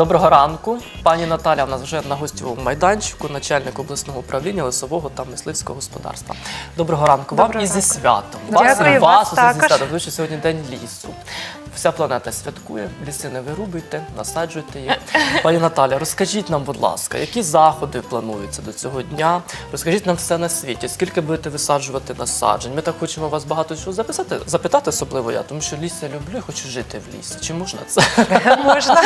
Доброго ранку. Пані Наталя у нас вже на гостьовому майданчику, начальник обласного управління лісового та мисливського господарства. Доброго ранку вам ранку. і зі святом. Дякую, вас, вас усе зі святом, тому що сьогодні день лісу. Вся планета святкує, ліси не вирубуйте, насаджуйте їх. Пані Наталя, розкажіть нам, будь ласка, які заходи плануються до цього дня? Розкажіть нам все на світі. Скільки будете висаджувати насаджень? Ми так хочемо вас багато чого записати, запитати, особливо я, тому що ліс я люблю, і хочу жити в лісі. Чи можна це? Можна.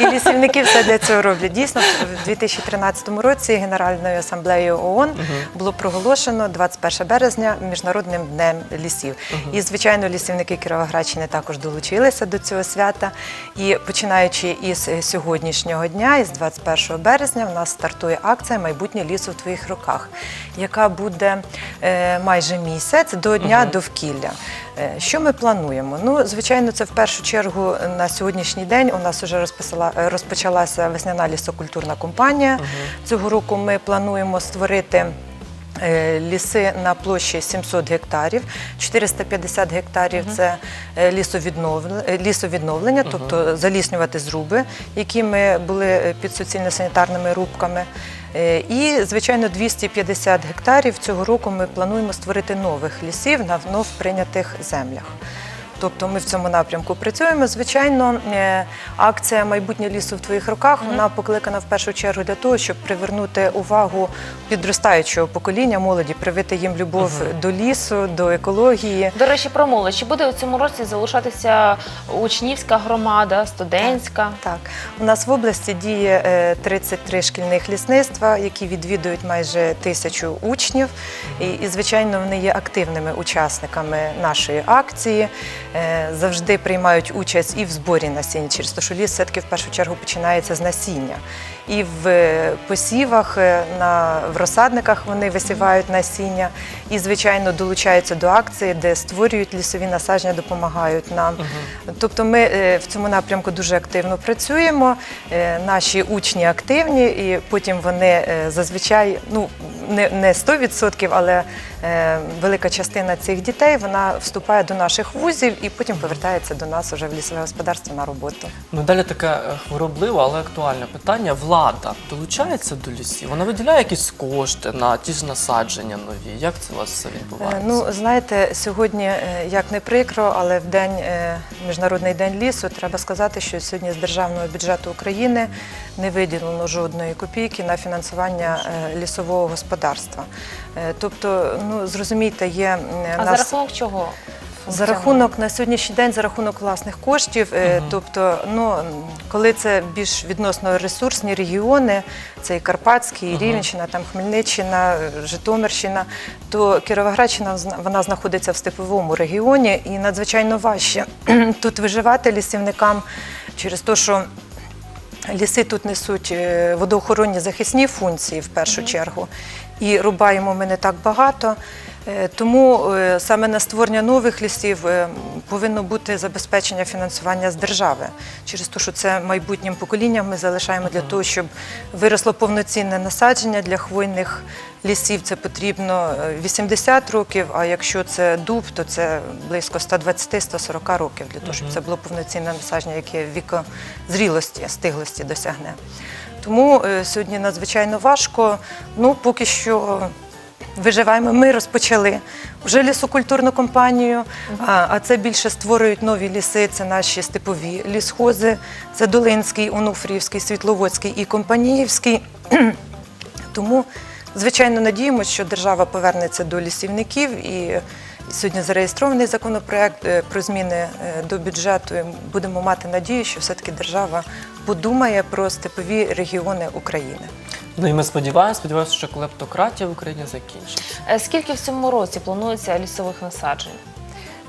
І лісівники все для цього роблять. Дійсно, в 2013 році Генеральною асамблеєю ООН було проголошено 21 березня Міжнародним днем лісів. І, звичайно, лісівники Кіровоградщини також долучилися до цього свята. І починаючи із е, сьогоднішнього дня, із 21 березня, в нас стартує акція Майбутнє лісу в твоїх руках, яка буде е, майже місяць до Дня довкілля. Е, Що ми плануємо? Ну, звичайно, це в першу чергу на сьогоднішній день у нас вже розпочалася весняна лісокультурна компанія. Цього року ми плануємо створити. Ліси на площі 700 гектарів, 450 гектарів це лісовідновлення, е, тобто заліснювати зруби, які ми були е, під суцільно-санітарними рубками. Е, І, звичайно, 250 гектарів цього року ми плануємо створити нових лісів на вновь прийнятих землях. Тобто ми в цьому напрямку працюємо. Звичайно, е, акція Майбутнє лісу в твоїх руках вона покликана в першу чергу для того, щоб привернути увагу підростаючого покоління молоді, привити їм любов до лісу, до екології. До речі, про молодь. Чи буде у цьому році залишатися учнівська громада, студентська? Так, у нас в області діє е, 33 шкільних лісництва, які відвідують майже тисячу учнів. І, і, звичайно, вони є активними учасниками нашої акції. Е, Завжди приймають участь і в зборі насіння, через те, що ліс все-таки в першу чергу починається з насіння. І в е, посівах, е, на, в розсадниках вони висівають насіння і, звичайно, долучаються до акції, де створюють лісові насадження, допомагають нам. Тобто ми в цьому напрямку дуже активно працюємо. Наші учні активні, і потім вони зазвичай, ну не, не 100%, але е, велика частина цих дітей вона вступає до наших вузів і потім повертається до нас уже в лісове господарство на роботу. Ну, далі таке хворобливе, але актуальне питання. Влада долучається до лісів? Вона виділяє якісь кошти на ті ж насадження нові. Як це у вас все Е, відбувається? Ну, знаєте, сьогодні, е, як не прикро, але в день е, Міжнародний день лісу треба сказати, що сьогодні з державного бюджету України не виділено жодної копійки на фінансування лісового господарства. Е, Тобто, ну зрозумійте, є е, А за рахунок чого? за рахунок на сьогоднішній день за рахунок власних коштів. е, Тобто, ну коли це більш відносно ресурсні регіони, це і Карпатський, і Рівненщина, там Хмельниччина, Житомирщина, то Кіровоградщина зна- вона знаходиться в степовому регіоні і надзвичайно важче тут виживати лісівникам через те, що Ліси тут несуть е, водоохоронні захисні функції в першу чергу, і рубаємо ми не так багато. Е, Тому е, саме на створення нових лісів е, повинно бути забезпечення фінансування з держави. Через те, що це майбутнім поколінням ми залишаємо для того, щоб виросло повноцінне насадження для хвойних лісів. Це потрібно е, 80 років, а якщо це дуб, то це близько 120-140 років для того, щоб це було повноцінне насадження, яке вікозрілості, стиглості досягне. Тому сьогодні надзвичайно важко. Ну, поки що виживаємо. Ми розпочали вже лісокультурну кампанію, а, а це більше створюють нові ліси. Це наші степові лісхози, це Долинський, Онуфрівський, Світловодський і Компаніївський. Тому, звичайно, надіємося, що держава повернеться до лісівників і. Сьогодні зареєстрований законопроект е, про зміни е, до бюджету. Будемо мати надію, що все-таки держава подумає про степові регіони України. Ну і ми сподіваємося, сподіваємося, що клептократія в Україні закінчиться. Е, Скільки в цьому році планується лісових насаджень?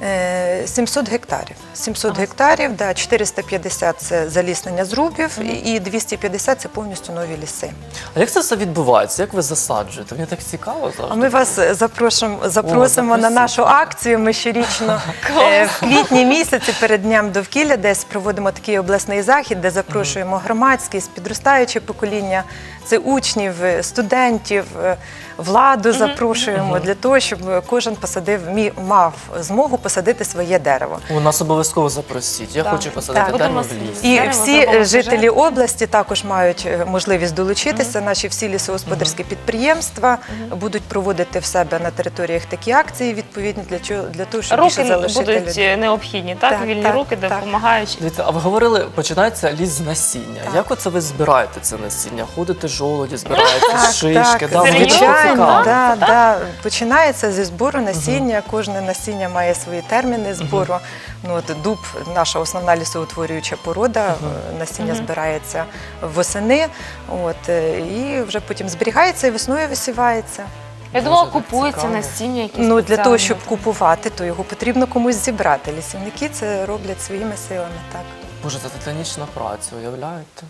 Е, 700 гектарів. 700 гектарів, да, 450 – це заліснення зрубів, і- і 250 – це повністю нові ліси. А як це все відбувається? Як ви засаджуєте? Мені так цікаво завжди. А ми вас е, запрошуємо, запросимо на нашу акцію. Ми щорічно е, в квітні місяці перед днем довкілля десь проводимо такий обласний захід, де запрошуємо громадськість, підростаюче покоління, це учнів, е, студентів, е, владу запрошуємо для того, щоб кожен посадив мі- мав змогу посадити своє дерево. У нас обов'язково запросіть. Я Так, хочу посадити так. дерево Будемо в лісі. І Дерево всі зробимо е, жителі області також мають е, можливість долучитися. Наші всі лісогосподарські підприємства будуть проводити в себе на територіях такі акції відповідні для чого для того, щоб більше Руки залишити будуть людей. необхідні, так? Так, Вільні так, руки, так. допомагаючи. Дивіться, а ви говорили, починається ліс з насіння. Так. Як оце ви збираєте це насіння? Ходите жолоді, збираєте шишки, так, да? Цікаво. да, да. починається зі збору насіння. Кожне насіння має свої терміни збору. Ну, от дуб, наша основна лісоутворююча порода, е, насіння збирається восени, от, е, і вже потім зберігається і весною висівається. Я думала, купується цікаво. насіння якісь. Ну, для того, щоб купувати, то його потрібно комусь зібрати. Лісівники це роблять своїми силами. Так. Боже, це титанічна праця, уявляєте?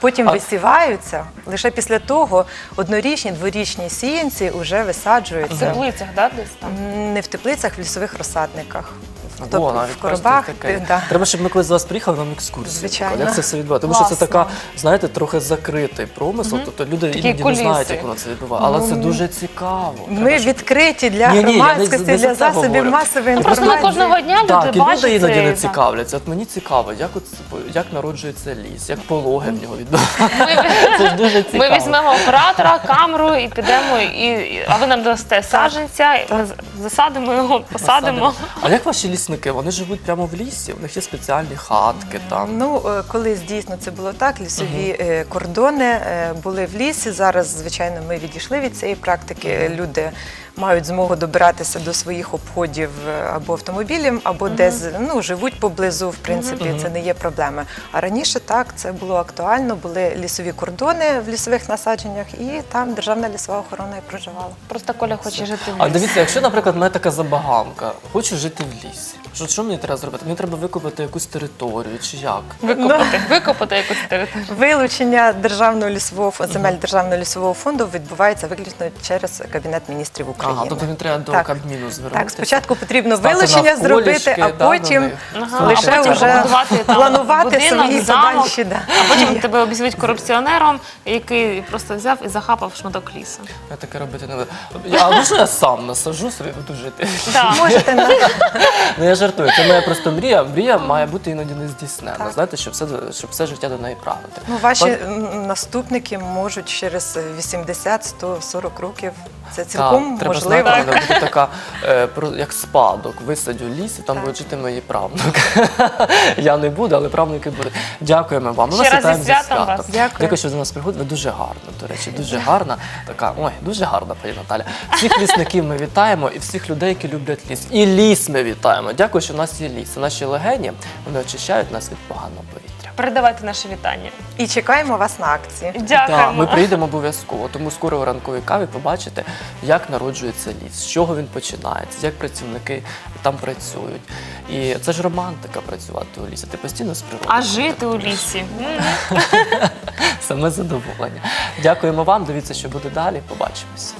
Потім А- висіваються. Лише після того однорічні, дворічні сіянці вже висаджуються. в теплицях, да, десь там. Не в теплицях, в лісових розсадниках. О, Тобто в коробах. ти- да. Треба, щоб ми колись до вас приїхали нам екскурсію. Звичайно. Як це все відбувається? Тому що це Класно. така, знаєте, трохи закритий промисел. Тобто люди Такі іноді куліси. не знають, як воно це відбувається. Але це дуже цікаво. Ми Треба, щоб- відкриті для Ні, ні, я не- громадськості, не за для це засобів говорю. масової Ну, просто інформації. ми кожного дня люди Так, і бачать люди іноді не цікавляться. От мені цікаво, як от як народжується ліс, як пологи в нього відбуваються. Це ж дуже цікаво. Ми візьмемо оператора, камеру і підемо, і, і- а ви нам дасте саджанця, і ми з- засадимо його, посадимо. А як ваші лісники? Вони живуть прямо в лісі, у них є спеціальні хатки там. Ну, е, колись дійсно це було так. Лісові угу. кордони е, були в лісі. Зараз, звичайно, ми відійшли від цієї практики. Люди мають змогу добиратися до своїх обходів е, або автомобілем, або десь ну, живуть поблизу. В принципі, це не є проблеми. А раніше так це було актуально. Були лісові кордони в лісових насадженнях, і там державна лісова охорона і проживала. Просто Коля хоче жити в А дивіться, якщо, наприклад, в мене така забаганка, хочу жити в лісі. Що, що мені треба зробити? Мені треба викупити якусь територію чи як? Викопати, викопати якусь територію. Вилучення державного лісового земель державного лісового фонду відбувається виключно через кабінет міністрів України. Ага, тобто мені треба до Так. Кабміну звернутися. Так, спочатку потрібно стати вилучення навколішки, зробити, а да, до потім них. Ага, лише а потім вже побудувати там планувати будинок, свої замок, подальші. Да. А потім тебе обізвуть корупціонером, який просто взяв і захапав шматок лісу. Я таке робити не буду. Я, а можна я сам насаджу собі буду жити? Так. Можете на- Ну я жартую. Це моя просто мрія. Мрія має бути іноді не здійснена. Так. Знаєте, щоб все, щоб все життя до неї прагнути. ну, ваші Пан- м, наступники можуть через 80, 100, 40 років. Це цілком треба можливо. знати, вона буде така, е, про- як спадок. Висадю ліс, і там Так. будуть жити мої правнуки. Я не буду, але правнуки будуть. Дякуємо вам. Ми Ще вас раз зі святом вас. Дякую. Дякую, що до нас приходили. Ви дуже гарна, до речі, дуже гарна. Така, ой, дуже гарна, пані Наталя. Всіх лісників ми вітаємо і всіх людей, які люблять ліс. І ліс ми вітаємо. Дякую, що в нас є ліс. Це наші легені, вони очищають нас від поганого повітря. Передавайте наше вітання. І чекаємо вас на акції. Дякуємо. Так, ми приїдемо обов'язково. Тому скоро в ранковій каві побачите, як народжується ліс, з чого він починається, як працівники там працюють. І це ж романтика працювати у лісі. Ти постійно з природою. А жити у лісі. Саме задоволення. Дякуємо вам. Дивіться, що буде далі. Побачимось.